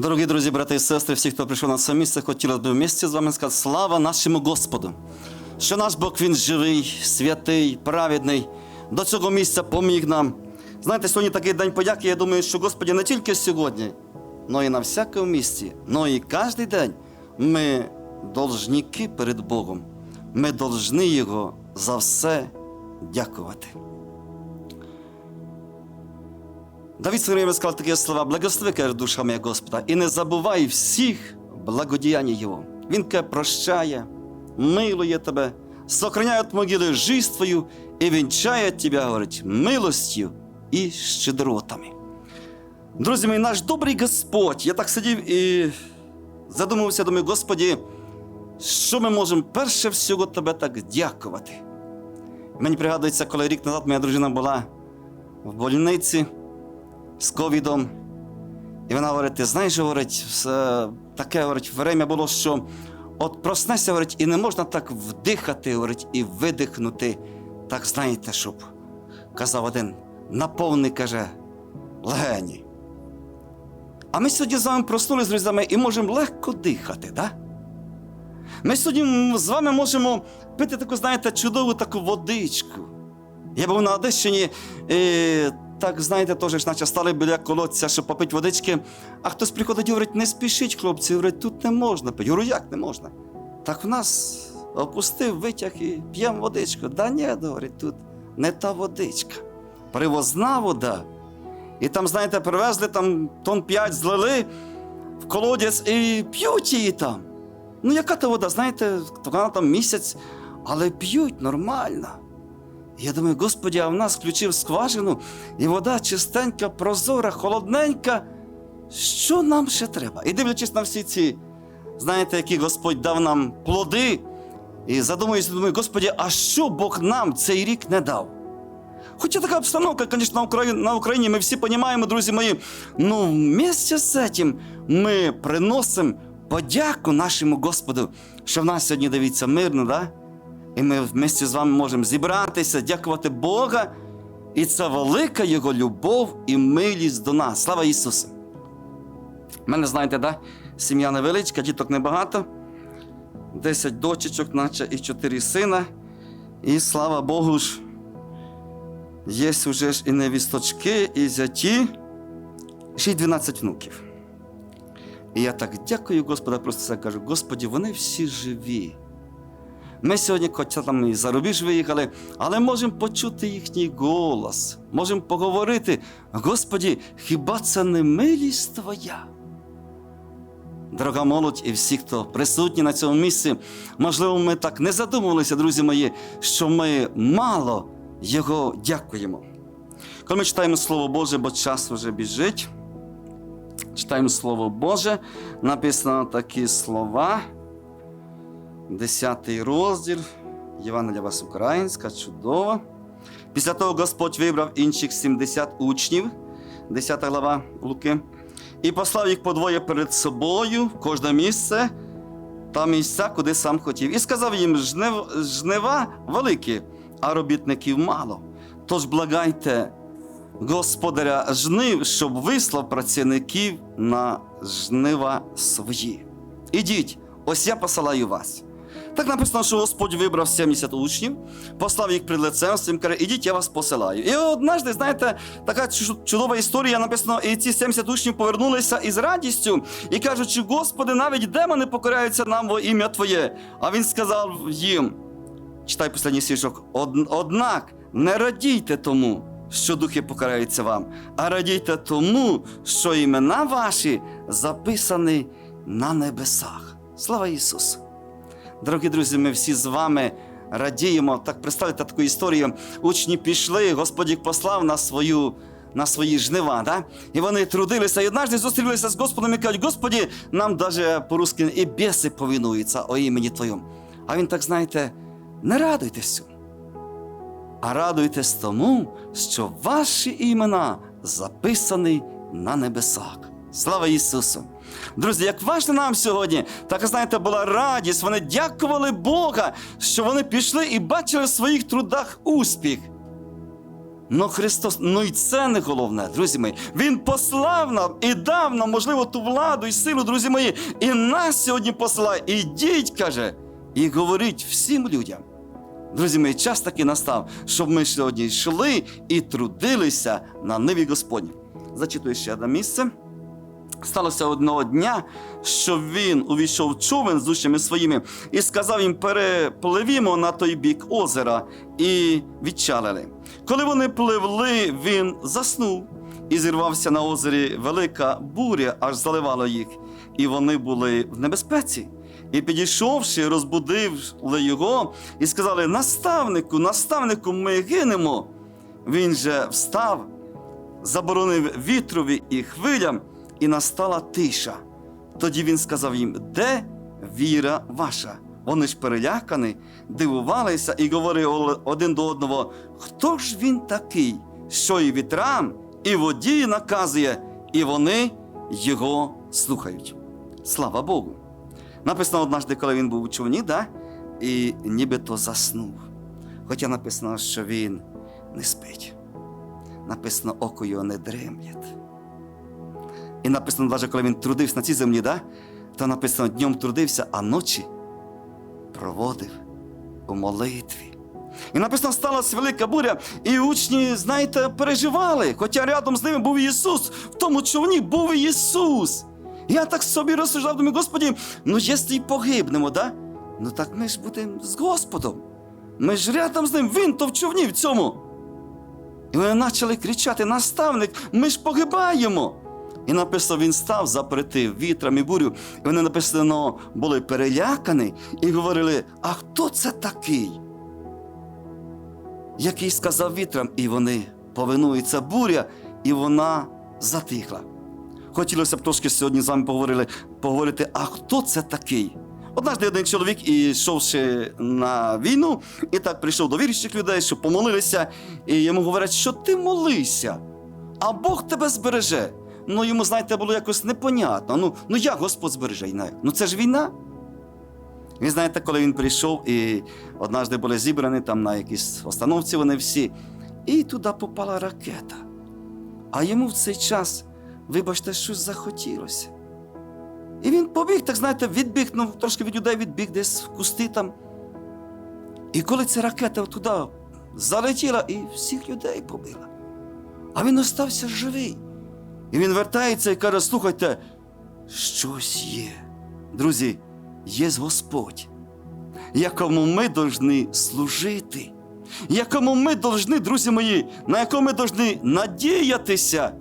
Дорогі друзі, брати і сестри, всі, хто прийшов на це місце, хотілося б вместе з вами сказати слава нашому Господу, що наш Бог Він живий, святий, праведний, до цього місця поміг нам. Знаєте, сьогодні такий день подяки, я думаю, що Господі не тільки сьогодні, але і на всякому місці, але і кожен день ми должники перед Богом. Ми должны Його за все дякувати. Давид время сказав такі слова: благослови, каже душа моя Господа, і не забувай всіх благодіянь Його. Він каже, прощає, милує тебе, сохраняє від могили жизнь твою і вінчає тебе, говорить, милостю і щедротами. Друзі мої, наш добрий Господь, я так сидів і задумався, думаю, Господі, що ми можемо перше всього тебе так дякувати. Мені пригадується, коли рік назад моя дружина була в больниці з ковідом. І вона говорить: ти знаєш, говорить, таке говорить, время було, що от проснешся, говорить, і не можна так вдихати, говорить, і видихнути. Так знаєте, щоб казав один, наповни, каже, легені. А ми сьогодні з вами проснулися з друзями і можемо легко дихати, да? Ми сьогодні з вами можемо пити таку, знаєте, чудову таку водичку. Я був на Одещині, і так, знаєте, теж наче стали біля колодця, щоб попити водички. А хтось приходить і говорить, не спішіть, хлопці, говорить, тут не можна пити. Говорю, як не можна? Так в нас опустив витяг і п'ємо водичку. Да ні, говорить, тут не та водичка. Привозна вода. І там, знаєте, привезли там тон 5 злили в колодязь і п'ють її там. Ну, яка та вода, знаєте, вона там місяць, але п'ють нормально. Я думаю, Господі, а в нас включив скважину, і вода чистенька, прозора, холодненька. Що нам ще треба? І дивлячись на всі ці, знаєте, які Господь дав нам плоди, і задумуюся, думаю, Господі, а що Бог нам цей рік не дав? Хоча така обстановка, звісно, на Україні, ми всі розуміємо, друзі мої, ну вместе з цим ми приносимо подяку нашому Господу, що в нас сьогодні дивіться мирно, да? І ми вместе з вами можемо зібратися, дякувати Бога. І це велика Його любов і милість до нас. Слава Ісусу! У мене, знаєте, да? сім'я невеличка, діток небагато. Десять дочечок, наче і чотири сина. І слава Богу ж, є вже ж і невісточки, і зяті, ще й 12 внуків. І я так дякую Господа, просто це кажу, Господі, вони всі живі. Ми сьогодні, хоча там і за рубіж виїхали, але можемо почути їхній голос, можемо поговорити. Господі, хіба це не милість Твоя? Дорога молодь і всі, хто присутні на цьому місці, можливо, ми так не задумувалися, друзі мої, що ми мало Його дякуємо. Коли ми читаємо Слово Боже, бо час вже біжить, читаємо Слово Боже, написано такі слова. Десятий розділ, Євангелія вас українська, чудово. Після того Господь вибрав інших 70 учнів, 10 глава Луки, і послав їх подвоє перед собою в кожне місце та місця, куди сам хотів. І сказав їм: жнив, жнива великі, а робітників мало. Тож благайте господаря жнив, щоб вислав працівників на жнива свої. Ідіть, ось я посилаю вас. Так написано, що Господь вибрав 70 учнів, послав їх перед лицем своїм, каже, ідіть, я вас посилаю. І однажды, знаєте, така чудова історія написано, і ці 70 учнів повернулися із радістю і кажучи, Господи, навіть демони покоряються нам во ім'я Твоє. А він сказав їм, читай останній свідчок, «Од- однак не радійте тому, що духи покараються вам, а радійте тому, що імена ваші записані на небесах. Слава Ісусу! Дорогі друзі, ми всі з вами радіємо. Так представте таку історію. Учні пішли, Господь їх послав на свою. На свої жнива, да? і вони трудилися, і однажды зустрілися з Господом і кажуть, Господі, нам даже по-русски і біси повинуються о імені Твоєму. А він так, знаєте, не радуйтесь а радуйтесь тому, що ваші імена записані на небесах. Слава Ісусу! Друзі, як важливо нам сьогодні, так знаєте, була радість. Вони дякували Бога, що вони пішли і бачили в своїх трудах успіх. Ну Христос, ну і це не головне, друзі мої. Він послав нам і дав нам, можливо, ту владу і силу, друзі мої, і нас сьогодні посилає. Ідіть, каже, і говоріть всім людям. Друзі мої, час таки настав, щоб ми сьогодні йшли і трудилися на ниві Господні. Зачитую ще одне місце. Сталося одного дня, що він увійшов в човен з учнями своїми і сказав їм: перепливімо на той бік озера і відчалили. Коли вони пливли, він заснув і зірвався на озері велика буря, аж заливало їх, і вони були в небезпеці. І підійшовши, розбудили його і сказали: Наставнику, наставнику, ми гинемо. Він же встав, заборонив вітрові і хвилям, і настала тиша. Тоді він сказав їм: Де віра ваша? Вони ж перелякані, дивувалися і говорили один до одного: Хто ж він такий, що і вітрам, і воді наказує, і вони його слухають. Слава Богу! Написано однажды, коли він був у човні, да? і нібито заснув. Хоча написано, що він не спить. Написано, око його не дремлять. І написано, навіть коли він трудився на цій землі, да? то написано, днем трудився, а ночі проводив у молитві. І написано, сталася велика буря, і учні, знаєте, переживали. Хоча рядом з ними був Ісус, в тому човні був Ісус. Я так собі розсуждав, думаю, Господі, ну якщо й погибнемо, да? ну так ми ж будемо з Господом. Ми ж рядом з ним, він то в човні в цьому. І вони почали кричати: наставник, ми ж погибаємо. І написано, він став, запретив вітром і бурю. І вони написано, були перелякані і говорили: а хто це такий? Який сказав вітрам, і вони повинуються буря, і вона затихла. Хотілося б трошки сьогодні з вами поговорили, поговорити, а хто це такий? Однажды один чоловік, йшовши на війну, і так прийшов до віруючих людей, щоб помолилися, і йому говорять, що ти молися, а Бог тебе збереже. Ну йому, знаєте, було якось непонятно. Ну, ну як Господь збереже? Ну це ж війна. Ви знаєте, коли він прийшов, і однажды були зібрані там на якійсь остановці вони всі, і туди попала ракета. А йому в цей час, вибачте, щось захотілося. І він побіг, так знаєте, відбіг, ну, трошки від людей відбіг десь в кусти там. І коли ця ракета туди залетіла і всіх людей побила, а він остався живий. І він вертається і каже: слухайте, щось є. Друзі, є Господь, якому ми повинні служити, якому ми повинні, друзі мої, на якому ми повинні надіятися.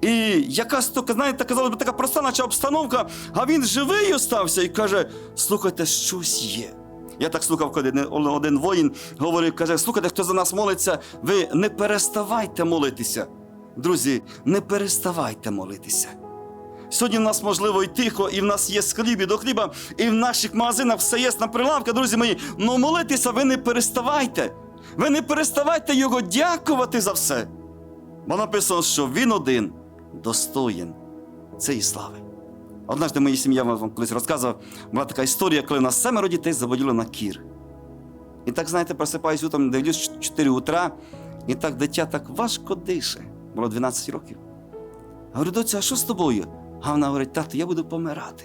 І якась така, знаєте, казалось би, така проста, наче обстановка, а він живий остався і каже: слухайте, щось є. Я так слухав, коли один- воїн говорив, каже: слухайте, хто за нас молиться, ви не переставайте молитися. Друзі, не переставайте молитися. Сьогодні в нас можливо і тихо, і в нас є хліб і до хліба, і в наших магазинах все є на прилавках, друзі мої. Но молитися ви не переставайте. Ви не переставайте його дякувати за все. Бо написано, що він один достоїн цієї слави. Однажды моїй сім'я вам колись розказував, була така історія, коли нас семеро дітей заводіли на кір. І так, знаєте, просипаюсь утром, дивлюсь 4 утра, і так дитя так важко дише. Було 12 років. Говорю, доця, а що з тобою? А вона говорить, тато, я буду помирати.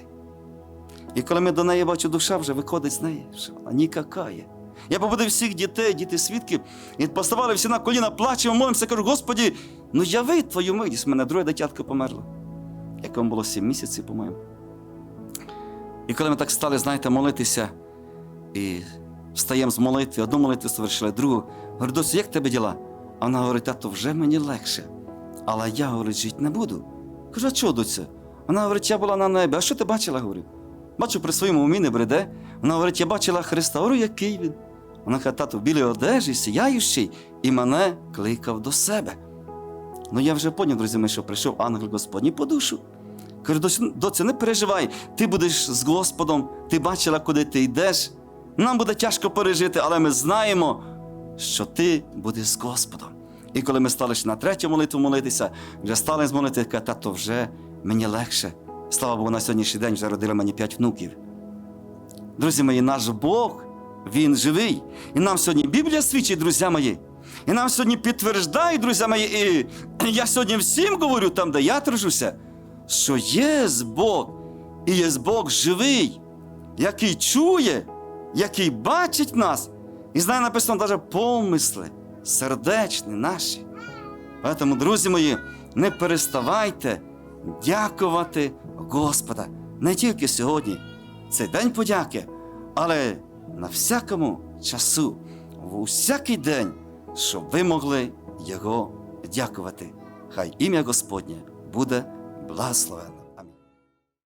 І коли ми до неї бачу, душа вже виходить з неї, що вона нікакає. Я побудив всіх дітей, діти свідки, і поставали всі на коліна, плачемо, молимося, кажу, Господі, ну яви твою милість, мене друге дитятко померло, якому було 7 місяців, по-моєму. І коли ми так стали, знаєте, молитися, і встаємо з молитви, одну молитву совершили, другу. Говорю, досі, як тебе діла? А вона говорить, тато, вже мені легше. Але я, говорить, жити не буду. Кажу, а чого доця? Вона говорить, я була на небі. А що ти бачила? Говорю. Бачу, при своєму умі не бреде. Вона говорить, я бачила Христа. Говорю, який він? Вона каже, тато, в білій одежі, сіяючий, і мене кликав до себе. Ну я вже поняв, друзі, мої, що прийшов ангел Господній по душу. Кажу, доцю, не переживай, ти будеш з Господом, ти бачила, куди ти йдеш. Нам буде тяжко пережити, але ми знаємо, що ти будеш з Господом. І коли ми стали ще на третю молитву молитися, вже стали з молитви, каже, тато, вже мені легше. Слава Богу, на сьогоднішній день вже родили мені п'ять внуків. Друзі мої, наш Бог, Він живий. І нам сьогодні Біблія свідчить, друзі мої, І нам сьогодні підтверждають, друзі мої, і я сьогодні всім говорю, там, де я тружуся, що є Бог, і є Бог живий, який чує, який бачить нас, і знає написано навіть помисли, сердечні наші. Тому, друзі мої, не переставайте дякувати Господа не тільки сьогодні, цей день подяки, але на всякому часу, в усякий день, щоб ви могли Його дякувати. Хай ім'я Господнє буде благословенне.